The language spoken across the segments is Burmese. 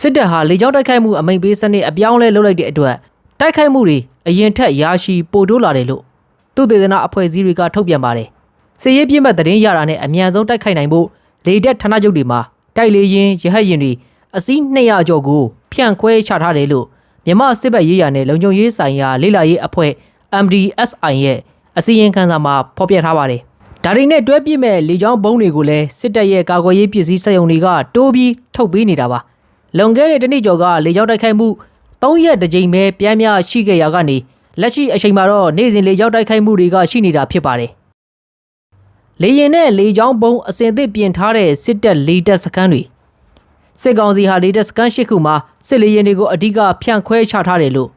စစ်တပ်ဟာလေကြောင်းတိုက်ခိုက်မှုအမိန့်ပေးစနစ်အပြောင်းလဲလုပ်လိုက်တဲ့အတွက်တိုက်ခိုက်မှုတွေအရင်ထက်ရာရှိပိုတိုးလာတယ်လို့သူတေသနာအဖွဲ့အစည်းတွေကထုတ်ပြန်ပါတယ်။စစ်ရေးပြစ်မှတ်သတင်းရတာနဲ့အမြန်ဆုံးတိုက်ခိုက်နိုင်ဖို့လေတပ်ဌာနချုပ်တွေမှာတိုက်လေရင်ရဟတ်ရင်တွေအစီး200ကျော်ကိုဖြန့်ခွဲချထားတယ်လို့မြန်မာစစ်ဘက်ရေးရာနဲ့လုံခြုံရေးဆိုင်ရာလေ့လာရေးအဖွဲ့ MDSI ရဲ့အစည်းအဝေးခန်းစာမှာဖော်ပြထားပါတယ်။ဒါတွေနဲ့တွဲပြစ်မဲ့လေကြောင်းဘုံတွေကိုလည်းစစ်တပ်ရဲ့ကာကွယ်ရေးပစ္စည်းစက်ရုံတွေကတိုးပြီးထုတ်ပေးနေတာပါ။ လွန်ခဲ့တဲ့တစ်နှစ်ကျော်ကလေကြောင်းတိုက်ခိုက်မှု၃ရက်တစ်ကြိမ်ပဲပြမ်းများရှိခဲ့ရာကနေလက်ရှိအချိန်မှာတော့နေ့စဉ်လေကြောင်းတိုက်ခိုက်မှုတွေကရှိနေတာဖြစ်ပါတယ်။လေရင်နဲ့လေကြောင်းဘုံအစင်အသစ်ပြင်ထားတဲ့စစ်တပ်လေတပ်စခန်းတွေစစ်ကောင်စီဟာလေတပ်စခန်းရှိခုမှာစစ်လေရင်တွေကိုအဓိကဖြန့်ခွဲချထားတယ်လို့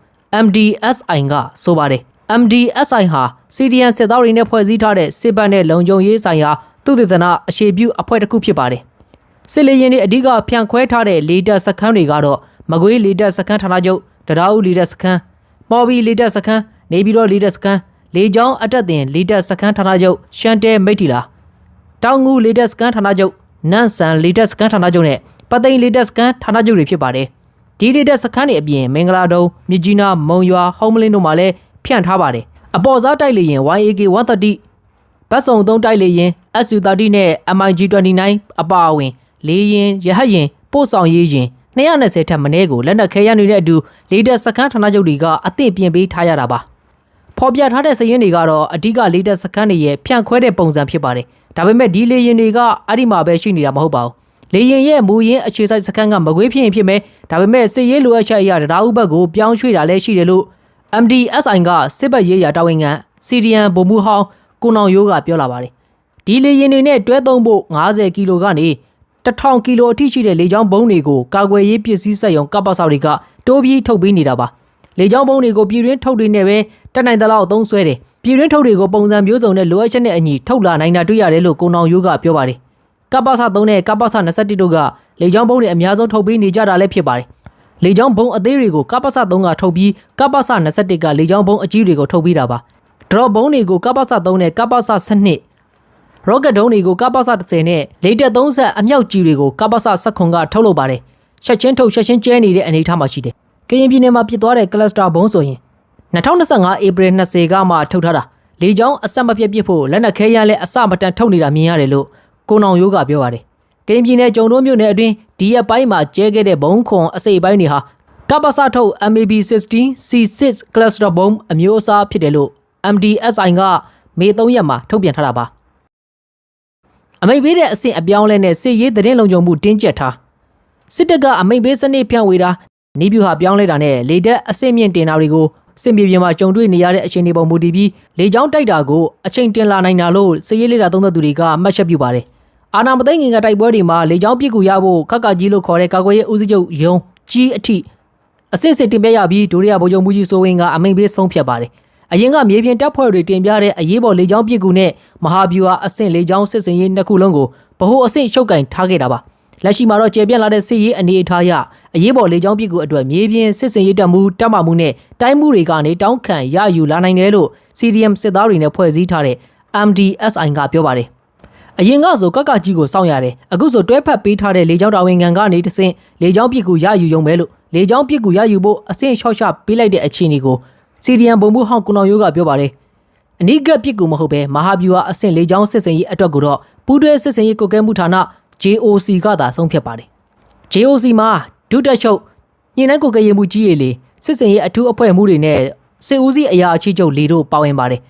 MDSI ကဆိုပါတယ် MDSI ဟာ CDN စစ်သားတွေနဲ့ဖွဲ့စည်းထားတဲ့စစ်ဘက်နဲ့လုံခြုံရေးဆိုင်ရာသုတေသနအခြေပြုအဖွဲ့တစ်ခုဖြစ်ပါတယ် စစ်လေရင်တွေအဓိကဖြန့်ခွဲထားတဲ့လေတပ်စခန်းတွေကတော့မကွေးလေတပ်စခန်းဌာနချုပ်တရားဦးလေတပ်စခန်းမော်ဘီလေတပ်စခန်းနေပြည်တော်လေတပ်စခန်းလေကြောင်းအတက်တင်လေတပ်စခန်းဌာနချုပ်ရှန်တဲမိတ်တီလာတောင်ငူလေတပ်စခန်းဌာနချုပ်နန့်ဆန်လေတပ်စခန်းဌာနချုပ်နဲ့ပသိမ်လေတပ်စခန်းဌာနချုပ်တွေဖြစ်ပါတယ်ဒီလေတပ်စခန်းတွေအပြင်မင်္ဂလာဒုံမြစ်ကြီးနားမုံရွာဟောင်းမလင်းတို့မှာလည်းဖြန့်ထားပါတယ်အပေါ်စားတိုက်လေရင် YAK 130ဘတ်စုံသုံးတိုက်လေရင် SU30 နဲ့ MiG29 အပါအဝင် လေရင်ရဟတ်ရင်ပို့ဆောင်ရေးရင်220ထက်မနည်းကိုလက်နက်ခဲယမ်းတွေနဲ့အတူလေတပ်စခန်းဌာနချုပ်တွေကအသင့်ပြင်ပေးထားရတာပါဖော်ပြထားတဲ့စည်ရင်းတွေကတော့အဓိကလေတပ်စခန်းတွေရဲ့ဖြန့်ခွဲတဲ့ပုံစံဖြစ်ပါတယ်ဒါပေမဲ့ဒီလေရင်တွေကအဲ့ဒီမှာပဲရှိနေတာမဟုတ်ပါဘူးလေရင်ရဲ့မူရင်းအခြေစိုက်စခန်းကမကွေးဖြစ်ရင်ဖြစ်မယ်ဒါပေမဲ့စစ်ရေးလိုအပ်ချက်အရတရားဥပဒေကိုပြောင်းရွှေ့တာလည်းရှိတယ်လို့ MDSI ကစစ်ဘက်ရေးရာတာဝန်ခံ CDN ဗိုလ်မှူးဟောင်းကိုနောင်ရိုးကပြောလာပါတယ်ဒီလေရင်တွေနဲ့တွဲသုံးဖို့90ကီလိုကနေ 1000ကီလိုအထိရှိတဲ့လေကြောင်းဘုံတွေကိုကာကွယ်ရေးပစ္စည်းစက်ရုံကပ္ပဆောက်တွေကတိုးပြီးထုတ်ပေးနေတာပါလေကြောင်းဘုံတွေကိုပြည်တွင်းထုတ်တွေနဲ့ပဲတက်နိုင်တဲ့လောက်သုံးဆွဲတယ်ပြည်တွင်းထုတ်တွေကိုပုံစံမျိုးစုံနဲ့လိုအပ်ချက်နဲ့အညီထုတ်လာနိုင်တာတွေ့ရတယ်လို့ကိုနောင်ရိုးကပြောပါတယ်ကပ္ပဆ3နဲ့ကပ္ပဆ21တို့ကလေကြောင်းဘုံတွေအများဆုံးထုတ်ပေးနေကြတာလည်းဖြစ်ပါတယ်လေကြောင်းဘုံအသေးတွေကိုကပ္ပဆ3ကထုတ်ပြီးကပ္ပဆ21ကလေကြောင်းဘုံအကြီးတွေကိုထုတ်ပေးတာပါဒရော့ဘုံတွေကိုကပ္ပဆ3နဲ့ကပ္ပဆ12 ရော့ကတ်ဒုံးတွေကိုကပ္ပစ30နဲ့လေတက်30အမြောက်ကြီးတွေကိုကပ္ပစ79ကထုတ်လုပ်ပါတယ်။ချက်ချင်းထုတ်ချက်ချင်းကျဲနေတဲ့အနေအထားမှာရှိတယ်။ကရင်ပြည်နယ်မှာဖြစ်သွားတဲ့ကလပ်စတာဘုံဆိုရင်2025ဧပြီ20ကမှထုတ်ထားတာ။လေကြောင်းအဆက်မပြတ်ပစ်ဖို့လက်နက်ခဲရန်လည်းအစမတန်ထုတ်နေတာမြင်ရတယ်လို့ကိုနောင်ရိုးကပြောပါတယ်။ကရင်ပြည်နယ်ကြုံတွန်းမြို့နယ်အတွင်းဒီရက်ပိုင်းမှာကျဲခဲ့တဲ့ဘုံခွန်အစိပ်ပိုင်းတွေဟာကပ္ပစထုတ် MAB 16 C6 cluster bomb အမျိုးအစားဖြစ်တယ်လို့ MDSI ကမေ3ရက်မှာထုတ်ပြန်ထားတာပါ အမိန့်ပေးတဲ့အဆင့်အပြောင်းလဲနဲ့စစ်ရေးသတင်းလုံခြုံမှုတင်းကျပ်ထားစစ်တပ်ကအမိန့်ပေးစနစ်ဖြန့်ဝေတာနေပြူဟာပြောင်းလဲတာနဲ့လေတပ်အဆင့်မြင့်တင်တာတွေကိုစင်ပြေပြမှာကြုံတွေ့နေရတဲ့အခြေအနေပေါ်မူတည်ပြီးလေကြောင်းတိုက်တာကိုအချိန်တင်လာနိုင်တာလို့စစ်ရေးလေ့လာသုံးသပ်သူတွေကမှတ်ချက်ပြုပါတယ်အာနာမသိငင်ကတိုက်ပွဲတွေမှာလေကြောင်းပစ်ကူရဖို့ခက်ကကြီးလို့ခေါ်တဲ့ကာကွယ်ရေးဦးစီးချုပ်ယုံကြီးအထိအစစ်စစ်တင်ပြရပြီးဒုတိယဗိုလ်ချုပ်မူကြီးစိုးဝင်းကအမိန့်ပေးဆုံးဖြတ်ပါတယ် အရင်ကမြေပြင်တပ်ဖွဲ့တွေတင်ပြတဲ့အရေးပေါ်လေကြောင်းပစ်ကူနဲ့မဟာဗျူဟာအဆင့်လေကြောင်းစစ်စင်ရေးနှစ်ခုလုံးကိုဗဟိုအဆင့်ရှုပ်ကင်ထားခဲ့တာပါလက်ရှိမှာတော့ကျေပြန့်လာတဲ့စစ်ရေးအနေအထားအရအရေးပေါ်လေကြောင်းပစ်ကူအတွက်မြေပြင်စစ်စင်ရေးတပ်မှုတပ်မမှုနဲ့တိုင်းမှုတွေကနေတောင်းခံရယူလာနိုင်တယ်လို့ CDM စစ်သားတွေနဲ့ဖွဲ့စည်းထားတဲ့ MDSI ကပြောပါတယ်အရင်ကဆိုကက်ကကြီးကိုစောင့်ရတယ်အခုဆိုတွဲဖက်ပေးထားတဲ့လေကြောင်းတာဝန်ခံကနေတဆင့်လေကြောင်းပစ်ကူရယူရုံပဲလို့လေကြောင်းပစ်ကူရယူဖို့အဆင့်လျှော့ချပေးလိုက်တဲ့အခြေအနေကို စီဒီယန်ဘုံမှုဟောင်းကုနောင်ရိုးကပြောပါတယ်အနိကပစ်ကူမဟုတ်ပဲမဟာဗျူဟာအဆင့်လေကြောင်းစစ်စင်ရေးအတွက်ကိုတော့ပူးတွဲစစ်စင်ရေးကုတ်ကဲမှုဌာန JOC ကသာဆုံးဖြတ်ပါတယ် JOC မှာဒုတက်ချုပ်ညင်နှန်းကုတ်ကဲရေးမှုကြီးရည်လေစစ်စင်ရေးအထူးအဖွဲ့မှုတွေနဲ့စစ်ဦးစီးအရာအချိချုပ်လေတို့ပါဝင်ပါတယ်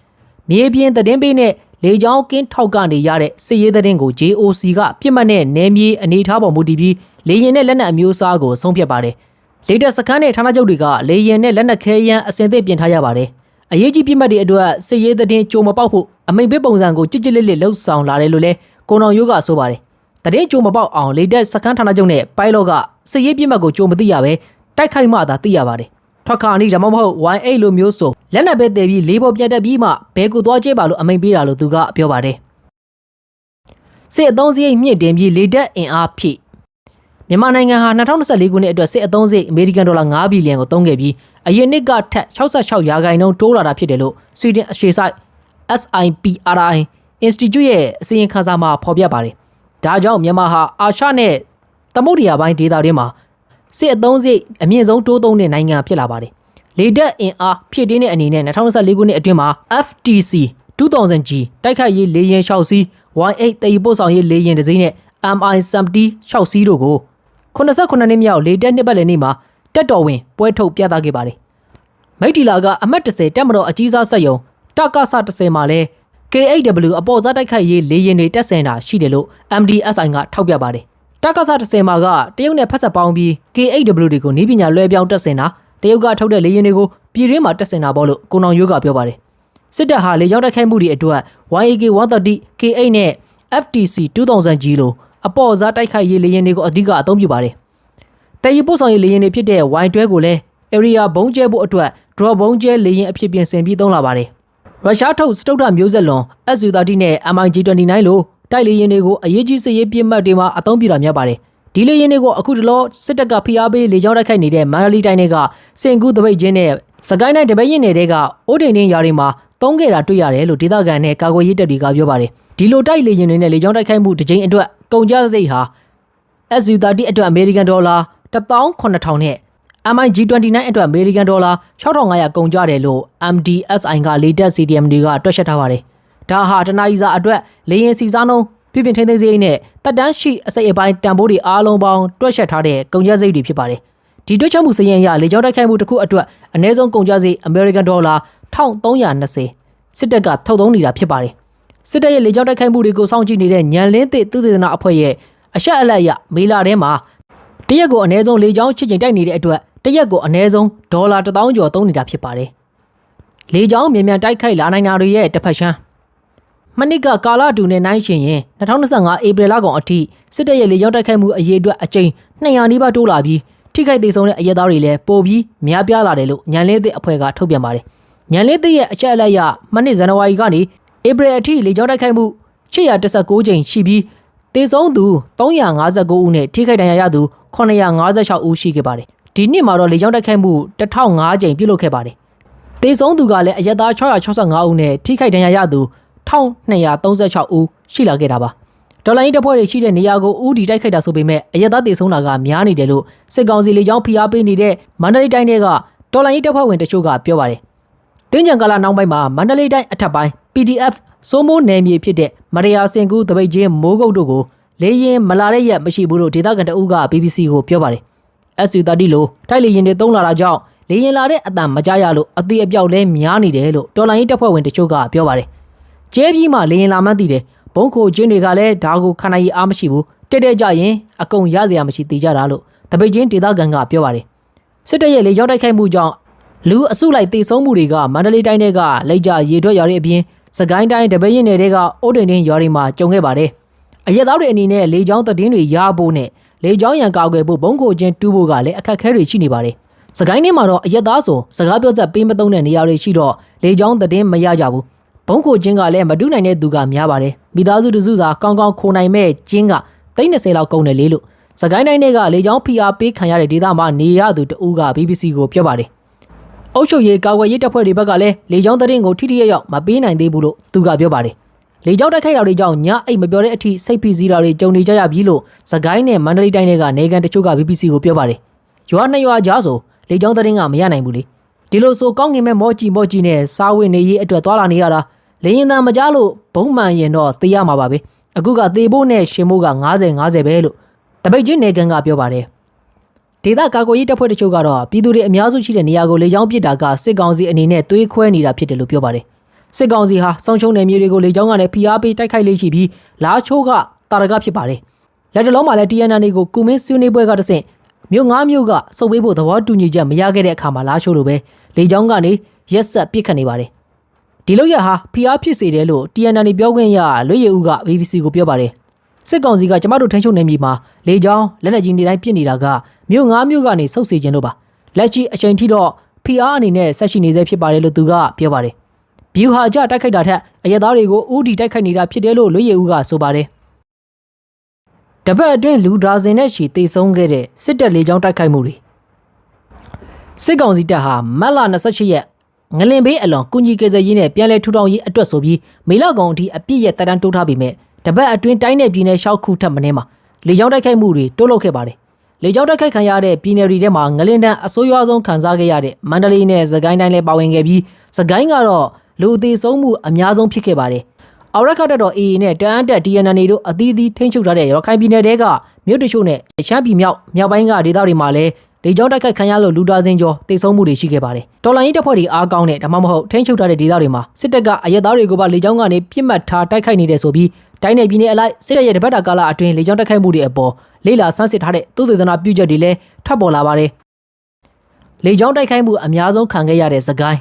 မြေပြင်သတင်းပေးနဲ့လေကြောင်းကင်းထောက်ကနေရတဲ့စစ်ရေးသတင်းကို JOC ကပြစ်မှတ်နဲ့နယ်မြေအနေထားပေါ်မူတည်ပြီးလေရင်နဲ့လက်နက်အမျိုးအစားကိုဆုံးဖြတ်ပါတယ်။ လေတပ်စခန်းနဲ့ဌာနချုပ်တွေကလေရင်နဲ့လက်နက်ခဲယမ်းအစင်သစ်ပြင်ထားရပါတယ်။အရေးကြီးပြစ်မှတ်တွေအတွက်စစ်ရေးသတင်းကြိုမပေါက်ဖို့အမိန့်ပေးပုံစံကိုကြစ်ကြစ်လစ်လစ်လှုပ်ဆောင်လာတယ်လို့လည်းကိုနောင်ရိုးကဆိုပါတယ်။တရင်ကြိုမပေါက်အောင်လေတပ်စခန်းဌာနချုပ်နဲ့ပိုင်လော့ကစစ်ရေးပြစ်မှတ်ကိုကြိုမသိရပဲတိုက်ခိုက်မှသာသိရပါတယ်။ထွက်ခါအနီးဒါမှမဟုတ် Y8 လိုမျိုးဆိုလက်နက်ပဲတည်ပြီးလေးပေါ်ပြတ်တက်ပြီးမှဘဲကိုသွားကျဲပါလို့အမိန်ပေးတာလို့သူကပြောပါတယ်စစ်အသုံးစရိတ်မြင့်တင်ပြီးလေတက်အင်အားဖြည့် မြန်မာနိုင်ငံဟာ2024ခုနှစ်အတွက်စစ်အသုံးစရိတ်အမေရိကန်ဒေါ်လာ9ဘီလီယံကိုသုံးခဲ့ပြီးအရင်နှစ်ကထက်66ရာခိုင်နှုန်းတိုးလာတာဖြစ်တယ်လို့ဆွီဒင်အရှေ့ဆိုင် SIPRI Institute ရဲ့အစီရင်ခံစာမှာဖော်ပြပါတယ်။ဒါကြောင့်မြန်မာဟာအာရှနဲ့သမုဒ္ဒရာပိုင်းဒေသတွေမှာစစ်အသုံးစရိတ်အမြင့်ဆုံးတိုးသုံးတဲ့နိုင်ငံဖြစ်လာပါတယ်။လေတပ်အင်အားဖြည့်တင်းတဲ့အနေနဲ့2024ခုနှစ်အတွင်းမှာ FTC 2000G တိုက်ခိုက်ရေးလေယာဉ်6စီး Y8 တည်ပို့ဆောင်ရေးလေယာဉ်တစ်စီးနဲ့ MI-70 6စီးတို့ကို 89နှစ်မြောက်လေတပ်နှစ်ပတ်လည်နေ့မှာတက်တော်ဝင်ပွဲထုတ်ပြသခဲ့ပါတယ်။မိတ်တီလာကအမတ်30တက်မတော်အကြီးစားဆက်ယုံတကဆ30မှာလဲ KHW အပေါ်စားတိုက်ခိုက်ရေးလေယာဉ်တွေတက်ဆင်တာရှိတယ်လို့ MDSI ကထောက်ပြပါတယ်။တကဆ30မှာကတရုတ်နဲ့ဖက်ဆက်ပေါင်းပြီး KHW တွေကိုနီးပညာလွှဲပြောင်းတက်ဆင်တာတရုတ်ကထုတ်တဲ့လေယာဉ်တွေကိုပြည်ရင်းမှာတက်ဆင်တာပေါ့လို့ကိုနောင်ရိုးကပြောပါတယ်။စစ်တပ်ဟာလေကြောင်းတိုက်ခိုက်မှုတွေအတွက် YAK 130 K8 နဲ့ FTC 2000G လို့ အပေါ်စားတိုက်ခိုက်ရေးလေယာဉ်တွေကိုအဓိကအသုံးပြုပါတယ်။တည်ရပို့ဆောင်ရေးလေယာဉ်တွေဖြစ်တဲ့ Y12 ကိုလည်း area ဘုံကျဲဖို့အတွက် draw ဘုံကျဲလေယာဉ်အဖြစ်ပြင်ဆင်ပြီးသုံးလာပါတယ်။ရုရှားထုတ်စတုတ္ထမျိုးဆက်လွန် SU-30 နဲ့ MiG-29 လို့တိုက်လေယာဉ်တွေကိုအရေးကြီးစစ်ရေးပြစ်မှတ်တွေမှာအသုံးပြုတာများပါတယ်။ဒီလေယာဉ်တွေကိုအခုတလောစစ်တပ်ကဖိအားပေးလေကြောင်းတိုက်ခိုက်နေတဲ့မန္တလေးတိုင်းတွေကစင်ကူးတပိတ်ချင်းနဲ့စကိုင်းတိုင်းတပိတ်ရင်တွေကအိုးဒိန်တင်းယာတွေမှာသုံးခဲ့တာတွေ့ရတယ်လို့ဒေသခံနဲ့ကာကွယ်ရေးတပ်တွေကပြောပါတယ်။ဒီလိုတိုက်လေယာဉ်တွေနဲ့လေကြောင်းတိုက်ခိုက်မှုတစ်ကြိမ်အတွက် ကုန်ကျစရိတ်ဟာ SU-30 အတွက်အမေရိကန်ဒေါ်လာ18000နဲ့ MiG-29 အတွက်အမေရိကန်ဒေါ်လာ6500ကုန်ကျတယ်လို့ MDSI ကလေတက် CDM တွေကတွက်ချက်ထားပါတယ်။ဒါဟာတနအီစာအတွက်လေရင်စီစားနှုန်းပြပြထိန်းသိမ်းစရိတ်နဲ့တက်တန်းရှိအစိတ်အပိုင်းတန်ဖိုးတွေအားလုံးပေါင်းတွက်ချက်ထားတဲ့ကုန်ကျစရိတ်တွေဖြစ်ပါတယ်။ဒီတွက်ချက်မှုစရိတ်အရလေကြောင်းတိုက်ခိုက်မှုတစ်ခုအတွက်အနည်းဆုံးကုန်ကျစရိတ်အမေရိကန်ဒေါ်လာ1320စစ်တပ်ကထုတ်သုံးနေတာဖြစ်ပါတယ်။ စစ်တပ်ရဲ့လေကြောင်းတိုက်ခိုက်မှုတွေကိုစောင့်ကြည့်နေတဲ့ညံလင်းသည့်သုတေသနအဖွဲ့ရဲ့အရှက်အလက်အရမေလာထဲမှာတရက်ကိုအနည်းဆုံးလေကြောင်းချစ်ချိန်တိုက်နေတဲ့အတွက်တရက်ကိုအနည်းဆုံးဒေါ်လာ1000ကျော်သုံးနေတာဖြစ်ပါတယ်။လေကြောင်းမြန်မြန်တိုက်ခိုက်လာနိုင်တာတွေရဲ့တစ်ဖက်ရှမ်းမနစ်ကကာလာတူနဲ့နိုင်ရှင်ရင်2025ဧပြီလကောင်အထိစစ်တပ်ရဲ့လေကြောင်းတိုက်ခိုက်မှုအရေးအတွက်အကြိမ်200နီးပါးတိုးလာပြီးထိခိုက်ဒေဆုံးတဲ့အရက်သားတွေလည်းပိုပြီးများပြားလာတယ်လို့ညံလင်းသည့်အဖွဲ့ကထုတ်ပြန်ပါတယ်။ညံလင်းသည့်ရဲ့အချက်အလက်အရမနစ်ဇန်နဝါရီကနေ ဧပြီအထိလေကြောင်းတိုက်ခိုက်မှု816ကြိမ်ရှိပြီးတေဆုံးသူ359ဦးနဲ့ထိခိုက်ဒဏ်ရာရသူ956ဦးရှိခဲ့ပါတယ်။ဒီနှစ်မှာတော့လေကြောင်းတိုက်ခိုက်မှု1005ကြိမ်ပြုလုပ်ခဲ့ပါတယ်။တေဆုံးသူကလည်းအရက်သား665ဦးနဲ့ထိခိုက်ဒဏ်ရာရသူ1236ဦးရှိလာခဲ့တာပါ။ဒေါ်လာရင်းတပ်ဖွဲ့တွေရှိတဲ့နေရာကိုဦးဒီတိုက်ခိုက်တာဆိုပေမဲ့အရက်သားတေဆုံးတာကများနေတယ်လို့စစ်ကောင်စီလေကြောင်းဖိအားပေးနေတဲ့မန္တလေးတိုင်းတွေကဒေါ်လာရင်းတပ်ဖွဲ့ဝင်တချို့ကပြောပါတယ်။ တင်းကြံကာလနောက်ပိုင်းမှာမန္တလေးတိုင်းအထက်ပိုင်း PDF စိုးမိုးနယ်မြေဖြစ်တဲ့မရယာစင်ကူးတပိတ်ချင်းမိုးကုတ်တို့ကိုလေရင်မလာတဲ့ရက်မရှိဘူးလို့ဒေသခံတအုပ်က BBC ကိုပြောပါတယ်။ SU30 လို့တိုက်လေရင်တွေတုံးလာတာကြောင့်လေရင်လာတဲ့အတန်မကြားရလို့အသေးအပြောက်လဲများနေတယ်လို့တော်လိုင်းရေးတပ်ဖွဲ့ဝင်တချို့ကပြောပါတယ်။ကျဲပြီးမှလေရင်လာမှန်းသိတယ်။ဘုံခိုချင်းတွေကလည်းဒါကိုခံနိုင်ရအားမရှိဘူး။တက်တက်ကြရင်အကုန်ရစရာမရှိသေးကြတာလို့တပိတ်ချင်းဒေသခံကပြောပါတယ်။စစ်တပ်ရဲ့လေကြောင်းတိုက်ခိုက်မှုကြောင့် လူအစုလိုက်တေဆုံးမှုတွေကမန္တလေးတိုင်းတွေကလက်ကြရေထွက်ရွာတွေအပြင်စကိုင်းတိုင်းတပိတ်ရင်တွေကအိုးတင်တင်ရွာတွေမှာကြုံခဲ့ပါတယ်။အရက်သားတွေအနေနဲ့လေကြောင်းသတင်းတွေရဖို့နဲ့လေကြောင်းရန်ကာကွယ်ဖို့ဘုံခိုချင်းတူးဖို့ကလည်းအခက်အခဲတွေရှိနေပါတယ်။စကိုင်းထဲမှာတော့အရက်သားဆိုစကားပြောချက်ပေးမသုံးတဲ့နေရာတွေရှိတော့လေကြောင်းသတင်းမရကြဘူး။ဘုံခိုချင်းကလည်းမတူးနိုင်တဲ့သူကများပါတယ်။မိသားစုတစုစာကောင်းကောင်းခိုနိုင်မဲ့ချင်းက30လောက်ကုန်တယ်လေလို့စကိုင်းတိုင်းတွေကလေကြောင်းဖိအားပေးခံရတဲ့ဒေသမှာနေရသူတဦးက BBC ကိုပြောပါတယ်။ အုပ်ချုပ်ရေးကာကွယ်ရေးတပ်ဖွဲ့တွေဘက်ကလည်းလေကြောင်းသတင်းကိုထိထိရောက်ရောက်မပေးနိုင်သေးဘူးလို့သူကပြောပါတယ်။လေကြောင်းတိုက်ခိုက်တာတွေကြောင့်ညအိတ်မပြောတဲ့အထိစိတ်ဖိစီးတာတွေကြုံနေကြရပြီလို့စကိုင်းနဲ့မန္တလေးတိုင်းတွေကနေကန်တချို့က BBC ကိုပြောပါတယ်။ရွာနှစ်ရွာကြားဆိုလေကြောင်းသတင်းကမရနိုင်ဘူးလေ။ဒီလိုဆိုကောင်းကင်မဲ့မောကြီးမောကြီးနဲ့စားဝတ်နေရေးအတွက်သွာလာနေရတာလေရင်တန်မကြားလို့ဘုံမှန်ရင်တော့သိရမှာပါပဲ။အခုကသေဖို့နဲ့ရှင်ဖို့က90 90ပဲလို့တပိတ်ချင်းနေကန်ကပြောပါတယ်။ ဒေသကာကွယ်ရေးတပ်ဖွဲ့တချို့ကတော့ပြည်သူတွေအများစုရှိတဲ့နေရာကိုလေကြောင်းပစ်တာကစစ်ကောင်စီအနေနဲ့သွေးခွဲနေတာဖြစ်တယ်လို့ပြောပါတယ်။စစ်ကောင်စီဟာစောင်းချုံနယ်မြေတွေကိုလေကြောင်းကနေဖိအားပေးတိုက်ခိုက်လေးရှိပြီးလာချိုးကတာရကဖြစ်ပါတယ်။လက်တလုံးမှာလည်း TNN ကိုကုမင်းဆွေးနွေးပွဲကတဆင့်မြို့ငါးမြို့ကစုပ်ပေးဖို့သဘောတူညီချက်မရခဲ့တဲ့အခါမှာလာချိုးလိုပဲလေကြောင်းကနေရက်ဆက်ပစ်ခတ်နေပါတယ်။ဒီလိုရဟာဖိအားဖြစ်စေတယ်လို့ TNN ပြောခွင့်ရလွေရည်ဦးက BBC ကိုပြောပါတယ်။စစ်ကောင်စီကကျမတို့ထိန်းချုပ်နေမြေမှာလေကြောင်းလက်နက်ကြီးနေတိုင်းပြစ်နေတာက မြို့ငါးမြို့ကနေဆုတ်စေခြင်းလို့ပါလက်ရှိအချိန်ထိတော့ဖိအားအနေနဲ့ဆက်ရှိနေသေးဖြစ်ပါတယ်လို့သူကပြောပါတယ်ဘီယူဟာကြတိုက်ခိုက်တာထက်အရက်သားတွေကိုဥတီတိုက်ခိုက်နေတာဖြစ်တယ်လို့လွေရည်ဦးကဆိုပါတယ်တပတ်အတွင်းလူဒါဇင်နဲ့ရှီတေဆုံးခဲ့တဲ့စစ်တပ်လေကြောင်းတိုက်ခိုက်မှုတွေစစ်ကောင်စီတပ်ဟာမတ်လ28ရက်ငလင်ဘေးအလွန်ကုညီကေဇရေးနဲ့ပြန်လည်ထူထောင်ရေးအတွက်ဆိုပြီးမေလကောင်အထိအပြစ်ရဲ့တရန်တိုးထားပြီးမြဲတပတ်အတွင်းတိုင်းနယ်ပြည်နယ်ရှောက်ခုထပ်မင်းမှာလေကြောင်းတိုက်ခိုက်မှုတွေတိုးလုပ်ခဲ့ပါတယ် လေကြောင်းတိုက်ခိုက်ခံရတဲ့ပြည်နယ်တွေထဲမှာငလင်တန်းအဆိုးရွားဆုံးခံစားခဲ့ရတဲ့မန္တလေးနဲ့စကိုင်းတိုင်းလည်းပါဝင်ခဲ့ပြီးစကိုင်းကတော့လူအသေးဆုံးမှုအများဆုံးဖြစ်ခဲ့ပါတယ်။အော်ရက်ခတ်တက်တော် AA နဲ့တအန်းတက် TNN တို့အသီးသီးထိန်းချုပ်ထားတဲ့ရခိုင်ပြည်နယ်တဲကမြို့တချို့နဲ့ရှမ်းပြည်မြောက်မြောက်ပိုင်းကဒေသတွေမှာလည်းလေကြောင်းတိုက်ခိုက်ခံရလို့လူဒါဇင်ကျော်တိတ်ဆုံးမှုတွေရှိခဲ့ပါတယ်။တော်လိုင်းရေးတပ်ဖွဲ့တွေအားကောင်းတဲ့ဒါမှမဟုတ်ထိန်းချုပ်ထားတဲ့ဒေသတွေမှာစစ်တပ်ကအရက်သားတွေကိုပါလေကြောင်းကနေပြစ်မှတ်ထားတိုက်ခိုက်နေတယ်ဆိုပြီး တိုင်းနယ်ပြည်နယ်အလိုက်စစ်တပ်ရဲ့တပတ်တာကာလအတွင်းလေကြောင်းတိုက်ခိုက်မှုတွေအပေါ်လေလာဆန်းစစ်ထားတဲ့သုတေသနပြုချက်တွေလည်းထပ်ပေါ်လာပါတယ်။လေကြောင်းတိုက်ခိုက်မှုအများဆုံးခံခဲ့ရတဲ့စကိုင်း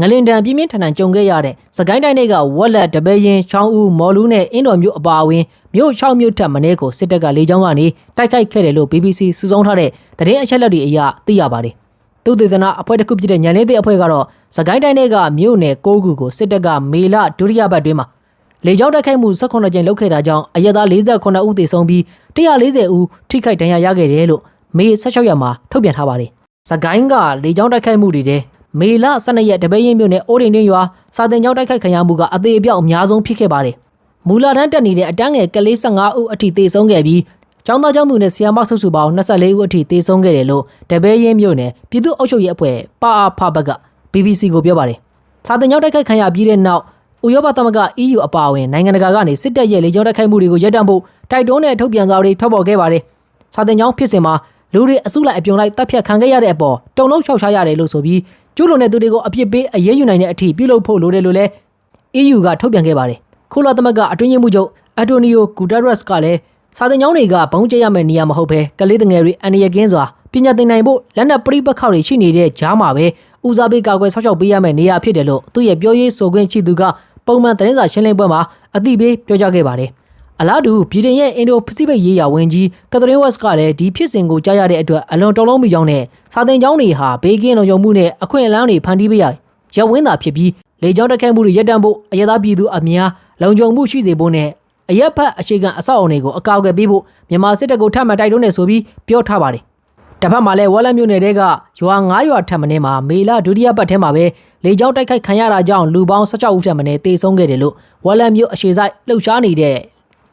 ငလင်တန်ပြင်းပြင်းထန်ထန်ကြုံခဲ့ရတဲ့စကိုင်းတိုင်းတွေကဝက်လက်တပည့်ရင်ချောင်းဦးမော်လူးနဲ့အင်းတော်မြို့အပါအဝင်မြို့6မြို့ထပ်မင်းကိုစစ်တပ်ကလေကြောင်းကနေတိုက်ခိုက်ခဲ့တယ်လို့ BBC စုဆောင်းထားတဲ့သတင်းအချက်အလက်တွေအရသိရပါတယ်။သုတေသနအဖွဲ့တစ်ခုဖြစ်တဲ့ညံလေးတဲ့အဖွဲ့ကတော့စကိုင်းတိုင်းတွေကမြို့နယ်6ခုကိုစစ်တပ်ကမေလဒုတိယပတ်တွင်းမှာ လေကြောင်းတိုက်ခိုက်မှု18ကြိမ်လုပ်ခဲ့တာကြောင့်အရက်သား48ဦးသေဆုံးပြီး140ဦးထိခိုက်ဒဏ်ရာရခဲ့တယ်လို့မေ16ရက်မှာထုတ်ပြန်ထားပါတယ်။စကိုင်းကလေကြောင်းတိုက်ခိုက်မှုတွေတဲ့မေလ12ရက်တပည့်ရင်မြို့နယ်အိုးရင်တွင်ရွာစာတင်ကျောင်းတိုက်ခိုက်ခံရမှုကအသေးအပြောက်အများဆုံးဖြစ်ခဲ့ပါတယ်။မူလာတန်းတက်နေတဲ့အတန်းငယ်ကလေး15ဦးအထိသေဆုံးခဲ့ပြီးကျောင်းသားကျောင်းသူနဲ့ဆရာမဆုစုပေါင်း24ဦးအထိသေဆုံးခဲ့တယ်လို့တပည့်ရင်မြို့နယ်ပြည်သူ့အုပ်ချုပ်ရေးအဖွဲ့ပါအာဖဘက်က BBC ကိုပြောပါတယ်။စာတင်ကျောင်းတိုက်ခိုက်ခံရပြီးတဲ့နောက် ဥရောပသမဂ္ဂ EU အပါအဝင်နိုင်ငံတကာကနေစစ်တပ်ရဲ့လေကြောင်းတိုက်ခိုက်မှုတွေကိုရပ်တန့်ဖို့တိုက်တွန်းတဲ့ထုတ်ပြန်စာတွေထွက်ပေါ်ခဲ့ပါတယ်။စာတင်ကျောင်းဖြစ်စဉ်မှာလူတွေအစုလိုက်အပြုံလိုက်တပ်ဖြတ်ခံခဲ့ရတဲ့အပေါ်တုံလုံးလျှောက်ချရတယ်လို့ဆိုပြီးကျူးလွန်တဲ့သူတွေကိုအပြစ်ပေးအရေးယူနိုင်တဲ့အထိပြုလုပ်ဖို့လိုတယ်လို့လည်း EU ကထုတ်ပြန်ခဲ့ပါတယ်။ခုလသမဂ္ဂအတွင်းရေးမှူးချုပ်အန်တိုနီယိုဂူတာရက်စ်ကလည်းစာတင်ကျောင်းတွေကဘုံကျဲရမယ့်နေရာမဟုတ်ဘဲကလေးငယ်တွေအန္တရာယ်ကင်းစွာပညာသင်နိုင်ဖို့လက်နက်ပရိပခါတွေရှိနေတဲ့ကြားမှာပဲဦးစားပေးကာကွယ်ဆောက်ရှောက်ပေးရမယ့်နေရာဖြစ်တယ်လို့သူ့ရဲ့ပြောရေးဆိုခွင့်ရှိသူက ပုံမှန်သတင်းစာရှင်းလင်းပွဲမှာအသိပေးပြောကြားခဲ့ပါတယ်။အလားတူဗြိတိန်ရဲ့အင်ဒိုပစိဖိတ်ရေးရာဝန်ကြီးကက်သရင်းဝက်စ်ကလည်းဒီဖြစ်စဉ်ကိုကြားရတဲ့အတွက်အလွန်တော်လုံးမိကြောင်းနဲ့စာတင်ကျောင်းတွေဟာဘေးကင်းလုံခြုံမှုနဲ့အခွင့်အလမ်းတွေဖန်တီးပေးရရပ်ဝန်းသာဖြစ်ပြီးလေကြောင်းတက်ခတ်မှုတွေရပ်တန့်ဖို့အရသာပြည်သူအများလုံခြုံမှုရှိစေဖို့နဲ့အရက်ဖက်အခြေခံအဆောက်အအုံတွေကိုအကောက်အကယ်ပေးဖို့မြန်မာစစ်တပ်ကိုထပ်မံတိုက်တွန်းနေဆိုပြီးပြောထားပါတယ်။ တစ်ဖက်မှာလည်းဝက်လက်မြို့နယ်တဲကရွာ9ရွာထပ်မင်းမှာမေလဒုတိယပတ်ထဲမှာပဲလေကြောင်းတိုက်ခိုက်ခံရတာကြောင့်လူပေါင်း16ဦးထပ်မင်းတေဆုံးခဲ့တယ်လို့ဝက်လက်မြို့အရှိဆိုင်လှုပ်ရှားနေတဲ့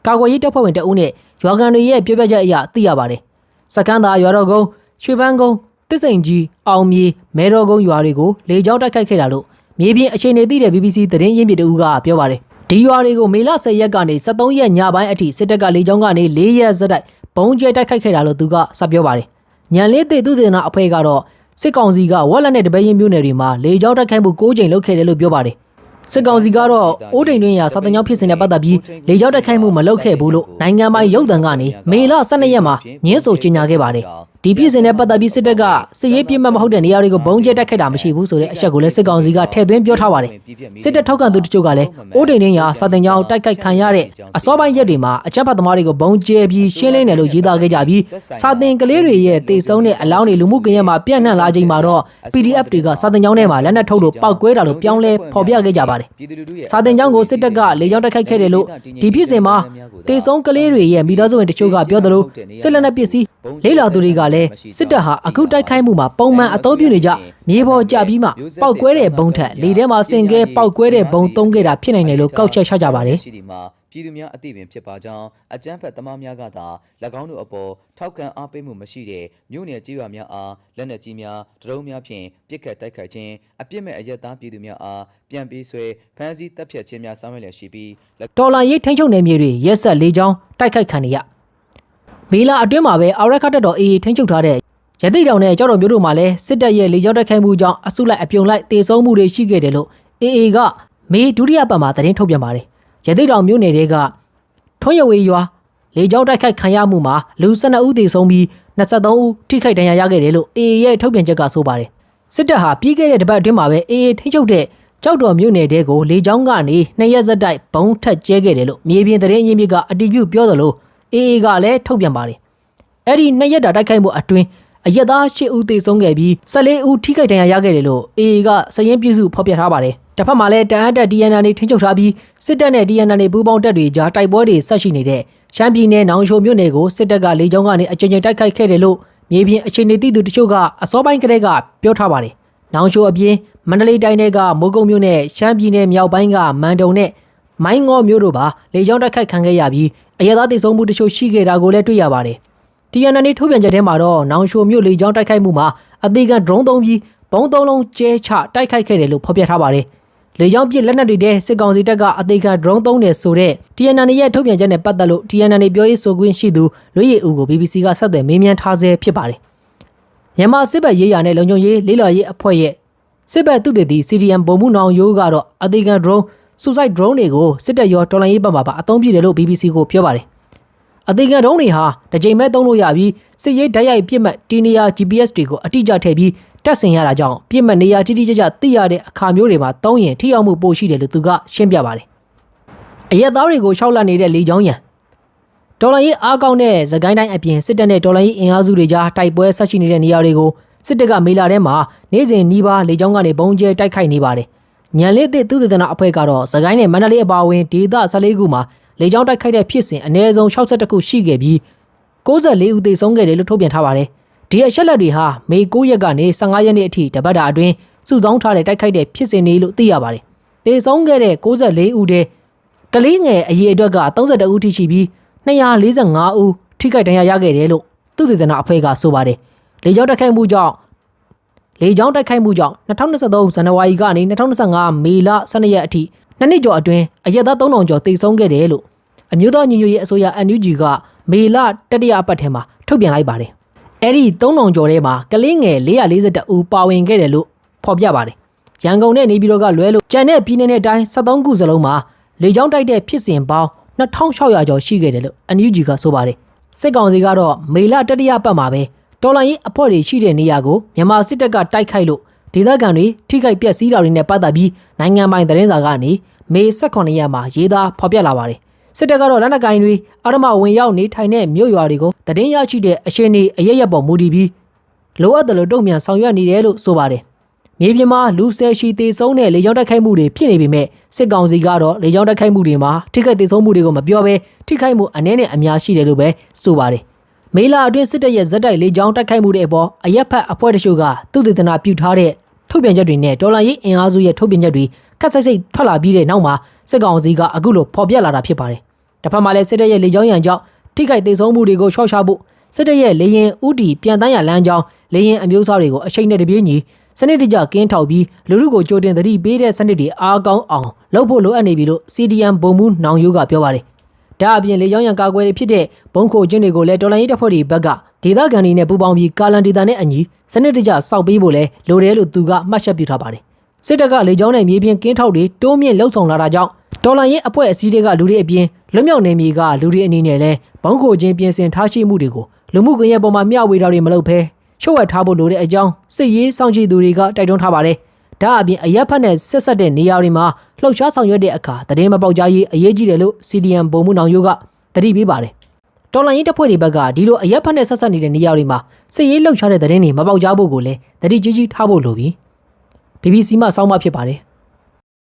ကာကွယ်ရေးတပ်ဖွဲ့ဝင်တအုပ်နဲ့ရွာကန်တွေရဲ့ပြောပြချက်အရသိရပါတယ်။စကန်းသာရွာတော်ကုန်းရွှေပန်းကုန်းတစ်စိန်ကြီးအောင်မြေမဲတော်ကုန်းရွာတွေကိုလေကြောင်းတိုက်ခိုက်ခဲ့တာလို့မြေပြင်အခြေအနေသိတဲ့ BBC သတင်းရင်းမြစ်တူကပြောပါတယ်။ဒီရွာတွေကိုမေလ10ရက်ကနေ23ရက်ညပိုင်းအထိစစ်တပ်ကလေကြောင်းကနေ4ရက်ဇက်တိုက်ဘုံကျဲတိုက်ခိုက်ခဲ့တာလို့သူကစပြောပါတယ်။ ညံလေးသေးသူတေနာအဖွဲ့ကတော့စစ်ကောင်စီကဝက်လက်နဲ့တပည့်ရင်မျိုးနယ်တွေမှာလေကြောင်းတိုက်ခိုက်မှု9ကြိမ်လုပ်ခဲ့တယ်လို့ပြောပါတယ်။စစ်ကောင်စီကတော့အိုးတိန်တွင်းရာစာတင်ကြောင်းဖြစ်စဉ်နဲ့ပတ်သက်ပြီးလေကြောင်းတိုက်ခိုက်မှုမလုပ်ခဲ့ဘူးလို့နိုင်ငံပိုင်ရုပ်သံကနေမေလ12ရက်မှာညင်းဆိုကြေညာခဲ့ပါတယ်။ ဒီဖြစ်စဉ်နဲ့ပတ်သက်ပြီးစစ်တပ်ကစစ်ရေးပြင်းမှတ်မဟုတ်တဲ့နေရာတွေကိုဘုံကျဲတက်ခိုက်တာမရှိဘူးဆိုတဲ့အချက်ကိုလည်းစစ်ကောင်စီကထည့်သွင်းပြောထားပါတယ်။စစ်တပ်ထောက်ခံသူတချို့ကလည်းအိုးတိန်တွင်းရာစာတင်ကြောင်းတိုက်ခိုက်ခံရတဲ့အစောပိုင်းရက်တွေမှာအချက်ဖတ်သမားတွေကိုဘုံကျဲပြီးရှင်းလင်းတယ်လို့ရေးသားခဲ့ကြပြီးစာတင်ကလေးတွေရဲ့တေဆုံးတဲ့အလောင်းတွေလူမှုကွန်ရက်မှာပြန့်နှံ့လာချိန်မှာတော့ PDF တွေကစာတင်ကြောင်းထဲမှာလက်နက်ထုတ်လို့ပောက်ကွဲတာလို့ပြောင်းလဲဖော်ပြခဲ့ကြပါတယ်။စာတင်ကြောင်းကိုစစ်တပ်ကလေကြောင်းတိုက်ခိုက်ခဲ့တယ်လို့ဒီဖြစ်စဉ်မှာတေဆုံးကလေးတွေရဲ့မိသားစုဝင်တချို့ကပြောသလိုစစ်လက်နက်ပစ္စည်းလေးလာသူတွေကလည်းစစ်တပ်ဟာအခုတိုက်ခိုက်မှုမှာပုံမှန်အသုံးပြုနေကြမြေပေါ်ကြပြီးမှပောက်ကွဲတဲ့ဘုံထက်လေထဲမှာဆင်ကဲပောက်ကွဲတဲ့ဘုံသုံးခဲ့တာဖြစ်နိုင်တယ်လို့ကောက်ချက်ချကြပါတယ်ရှိဒီမှာပြည်သူများအသိပင်ဖြစ်ပါကြောင်းအကြမ်းဖက်သမားများကသာ၎င်းတို့အပေါ်ထောက်ခံအားပေးမှုမရှိတဲ့မြို့နယ်ကြေးရွာများအားလက်နက်ကြီးများဒရုန်းများဖြင့်ပစ်ခတ်တိုက်ခိုက်ခြင်းအပြစ်မဲ့အရက်သားပြည်သူများအားပြန်ပေးဆွဲဖမ်းဆီးတပ်ဖြတ်ခြင်းများဆောင်ရွက်လျက်ရှိပြီးတော်လာရေးထိန်းချုပ်နယ်မြေတွေရက်ဆက်လေးချောင်းတိုက်ခိုက်ခံနေရ မေလာအတွင်းမှာပဲအော်ရက်ခတ်တက်တော်အေးထိန်းချုပ်ထားတဲ့ရသိတောင်နဲ့ကြောက်တော်မျိုးတို့မှာလည်းစစ်တပ်ရဲ့လေကြောင်းတိုက်ခိုက်မှုကြောင့်အစုလိုက်အပြုံလိုက်တေဆုံးမှုတွေရှိခဲ့တယ်လို့အေအေကမေဒုတိယပတ်မှာသတင်းထုတ်ပြန်ပါတယ်ရသိတောင်မျိုးနယ်တွေကထွန်းရဝေးရွာလေကြောင်းတိုက်ခိုက်ခံရမှုမှာလူ12ဦးသေဆုံးပြီး23ဦးထိခိုက်ဒဏ်ရာရခဲ့တယ်လို့အေအေရဲ့ထုတ်ပြန်ချက်ကဆိုပါတယ်စစ်တပ်ဟာပြီးခဲ့တဲ့တပတ်အတွင်းမှာပဲအေအေထိန်းချုပ်တဲ့ကြောက်တော်မြို့နယ်တဲကိုလေကြောင်းကနေနှစ်ရက်ဆက်တိုက်ဘုံထက်ကျဲခဲ့တယ်လို့မြေပြင်သတင်းရင်းမြစ်ကအတည်ပြုပြောသလို အေအေကလည်းထုတ်ပြန်ပါတယ်အဲ့ဒီနှစ်ရက်တာတိုက်ခိုက်မှုအတွင်းအရက်သား၈ဦးသေဆုံးခဲ့ပြီး14ဦးထိခိုက်ဒဏ်ရာရခဲ့တယ်လို့ AA ကစည်ရင်းပြုစုဖော်ပြထားပါတယ်။တစ်ဖက်မှာလည်းတအန်းတက် DNA ထိန်းချုပ်ထားပြီးစစ်တပ်နဲ့ DNA ပူးပေါင်းတပ်တွေကြားတိုက်ပွဲတွေဆက်ရှိနေတဲ့ရှမ်းပြည်နယ်နောင်ချိုမြို့နယ်ကိုစစ်တပ်ကလေကြောင်းကနေအကြိမ်ကြိမ်တိုက်ခိုက်ခဲ့တယ်လို့မြေပြင်အခြေအနေသိသူတချို့ကအစောပိုင်းကတည်းကပြောထားပါတယ်။နောင်ချိုအပြင်မန္တလေးတိုင်းတွေကမိုးကုတ်မြို့နဲ့ရှမ်းပြည်နယ်မြောက်ပိုင်းကမန်တုံနဲ့မိုင်းငေါမြို့တို့ပါလေကြောင်းတိုက်ခိုက်ခံခဲ့ရပြီး အရသာတိတ်ဆုံးမှုတချို့ရှိခဲ့တာကိုလည်းတွေ့ရပါတယ်။ TNN ထုတ်ပြန်ချက်ထဲမှာတော့နောင်ရှိုမြို့လေကြောင်းတိုက်ခိုက်မှုမှာအသေးခံ drone သုံးပြီးဘုံသုံးလုံးကျဲချတိုက်ခိုက်ခဲ့တယ်လို့ဖော်ပြထားပါတယ်။လေကြောင်းပစ်လက်နက်တွေတဲ့စစ်ကောင်စီတပ်ကအသေးခံ drone သုံးတယ်ဆိုတဲ့ TNN ရဲ့ထုတ်ပြန်ချက်နဲ့ပတ်သက်လို့ TNN ပြောရေးဆိုခွင့်ရှိသူလွေရည်ဦးကို BBC ကဆက်သွယ်မေးမြန်းထားဆဲဖြစ်ပါတယ်။မြန်မာစစ်ဘက်ရေးရာနဲ့လုံခြုံရေးလေးလာရေးအဖွဲ့ရဲ့စစ်ဘက်သူတည်တည် CDM ပုံမှုနောင်ရိုးကတော့အသေးခံ drone suicide drone တွေကိုစစ်တပ်ရောတော်လိုင်းရေးဘက်မှာပါအသုံးပြုတယ်လို့ BBC ကိုပြောပါတယ်။အသေးခံ drone တွေဟာတစ်ချိန်မဲ့သုံးလို့ရပြီးစစ်ရေးဓာတ်ရိုက်ပြစ်မှတ်တီနေယာ GPS တွေကိုအတိအကျထည့်ပြီးတက်ဆင်ရတာကြောင့်ပြစ်မှတ်နေရာတိတိကျကျသိရတဲ့အခါမျိုးတွေမှာသုံးရင်ထိရောက်မှုပိုရှိတယ်လို့သူကရှင်းပြပါတယ်။အရက်သားတွေကိုရှောက်လက်နေတဲ့လေချောင်းရံဒေါ်လာရေးအားကောင်းတဲ့သကိုင်းတိုင်းအပြင်စစ်တပ်နဲ့ဒေါ်လာရေးအင်အားစုတွေကြားတိုက်ပွဲဆက်ရှိနေတဲ့နေရာတွေကိုစစ်တပ်ကမေလာထဲမှာနေ့စဉ်နီးပါးလေချောင်းကနေဘုံကျဲတိုက်ခိုက်နေပါတယ်။ ညံလေးသစ်သူတည်တနာအဖွဲ့ကတော့သကိုင်းနဲ့မန္တလေးအပါအဝင်ဒေသ14ခုမှာလေချောင်းတိုက်ခိုက်တဲ့ဖြစ်စဉ်အနည်းဆုံး62ခုရှိခဲ့ပြီး64ဦးသေဆုံးခဲ့တယ်လို့ထုတ်ပြန်ထားပါတယ်။ဒီအချက်လက်တွေဟာမေ9ရက်ကနေ15ရက်နေ့အထိတပတ်တာအတွင်းစုဆောင်းထားတဲ့တိုက်ခိုက်တဲ့ဖြစ်စဉ်တွေလို့သိရပါတယ်။သေဆုံးခဲ့တဲ့64ဦးတည်းကလေးငယ်အရေးအတွက်က32ဦးထိရှိပြီး245ဦးထိခိုက်ဒဏ်ရာရခဲ့တယ်လို့သူတည်တနာအဖွဲ့ကဆိုပါတယ်။လေကြောင်းတိုက်ခိုက်မှုကြောင့် လေကြောင်းတိုက်ခိုက်မှုကြောင့်2023ဇန်နဝါရီကနေ2025မေလ12ရက်အထိနှစ်နှစ်ကျော်အတွင်းအရက်သား3000ကျော်သေဆုံးခဲ့တယ်လို့အမျိုးသားညီညွတ်ရေးအစိုးရ NUG ကမေလတတိယအပတ်ထဲမှာထုတ်ပြန်လိုက်ပါတယ်။အဲ့ဒီ3000ကျော်ထဲမှာကလင်းငယ်442ဦးပါဝင်ခဲ့တယ်လို့ဖော်ပြပါတယ်။ရန်ကုန်နဲ့နေပြည်တော်ကလွဲလို့ကြံတဲ့ပြည်내နဲ့တိုင်း73ခုစလုံးမှာလေကြောင်းတိုက်တဲ့ဖြစ်စဉ်ပေါင်း2600ကျော်ရှိခဲ့တယ်လို့ NUG ကဆိုပါတယ်။စစ်ကောင်စီကတော့မေလတတိယပတ်မှာပဲ တော်လိုင်းရေးအဖွဲ့တွေရှိတဲ့နေရာကိုမြန်မာစစ်တပ်ကတိုက်ခိုက်လို့ဒေသခံတွေထိခိုက်ပျက်စီးတာတွေနဲ့ပတ်သက်ပြီးနိုင်ငံပိုင်သတင်းစာကနေမေ18ရက်မှာရေးသားဖော်ပြလာပါတယ်။စစ်တပ်ကတော့လက်နက်ကိုင်တွေအာရမဝင်ရောက်နေထိုင်တဲ့မြို့ရွာတွေကိုတည်င်းရရှိတဲ့အရှင်နေအရရက်ပေါ်မူတည်ပြီးလိုအပ်တယ်လို့တုံ့ပြန်ဆောင်ရွက်နေတယ်လို့ဆိုပါတယ်။မြေပြင်မှာလူဆယ်ရှိသေးဆုံးတဲ့လေကြောင်းတိုက်ခိုက်မှုတွေဖြစ်နေပေမဲ့စစ်ကောင်စီကတော့လေကြောင်းတိုက်ခိုက်မှုတွေမှာထိခိုက်သေးဆုံးမှုတွေကိုမပြောဘဲထိခိုက်မှုအနည်းနဲ့အများရှိတယ်လို့ပဲဆိုပါတယ်။ မေလာအတွင်းစစ်တပ်ရဲ့ဇက်တိုက်လေကြောင်းတိုက်ခိုက်မှုတွေအပေါ်အရက်ဖက်အဖွဲ့တချို့ကသူတည်တနာပြုထားတဲ့ထုတ်ပြန်ချက်တွေနဲ့ဒေါ်လာရေးအင်အားစုရဲ့ထုတ်ပြန်ချက်တွေခက်ဆိတ်ဆိတ်ထွက်လာပြီးတဲ့နောက်မှာစစ်ကောင်စီကအခုလိုဖော်ပြလာတာဖြစ်ပါတယ်။တစ်ဖက်မှာလည်းစစ်တပ်ရဲ့လေကြောင်းရန်ကြောင့်ထိခိုက်သေးဆုံးမှုတွေကိုရှော့ချဖို့စစ်တပ်ရဲ့လေရင်ဥတီပြန်တန်းရလမ်းကြောင်းလေရင်အမျိုးအစားတွေကိုအချိန်နဲ့တပြေးညီစနစ်တကျကင်းထောက်ပြီးလူလူကိုကြိုတင်သတိပေးတဲ့စနစ်တွေအားကောင်းအောင်လုပ်ဖို့လိုအပ်နေပြီလို့ CDM ဘုံမှုနောင်ယိုးကပြောပါတယ်။ ဒါအပြင်လေကြောင်းရန်ကာကွယ်တွေဖြစ်တဲ့ဘုံခိုချင်းတွေကိုလည်းတော်လိုင်းရေးတပ်ဖွဲ့တွေဘက်ကဒေသခံတွေနဲ့ပူးပေါင်းပြီးကာလန်ဒေတာနဲ့အညီစနစ်တကျစောက်ပေးဖို့လဲလိုတယ်လို့သူကမှတ်ချက်ပြုထားပါတယ်။စစ်တပ်ကလေကြောင်းနဲ့မြေပြင်ကင်းထောက်တွေတိုးမြင့်လှုပ်ဆောင်လာတာကြောင့်တော်လိုင်းရေးအဖွဲ့အစည်းတွေကလူတွေအပြင်လွတ်မြောက်နေမြေကလူတွေအနေနဲ့လဲဘုံခိုချင်းပြင်ဆင်ထားရှိမှုတွေကိုလူမှုကွန်ရက်ပေါ်မှာမျှဝေတာတွေမလုပ်ဘဲရှုပ်ဝက်ထားဖို့လိုတဲ့အကြောင်းစစ်ရေးစောင့်ကြည့်သူတွေကတိုက်တွန်းထားပါတယ်။ဒါအပြင်အရက်ဖက်နဲ့ဆက်ဆက်တဲ့နေရာတွေမှာ လှုပ်ရှားဆောင်ရွက်တဲ့အခါတည်င်းမပေါက်ကြားရေးအရေးကြီးတယ်လို့ CDM ဘုံမှုနောင်ယိုးကတတိပေးပါတယ်။တော်လိုင်းရေးတပ်ဖွဲ့တွေဘက်ကဒီလိုအရက်ဖက်နဲ့ဆက်ဆက်နေတဲ့နေရာတွေမှာစစ်ရေးလှုပ်ရှားတဲ့တည်င်းတွေမပေါက်ကြားဖို့ကိုလည်းတတိကြီးကြီးထားဖို့လိုပြီ။ BBC မှစောင်းမဖြစ်ပါတယ်။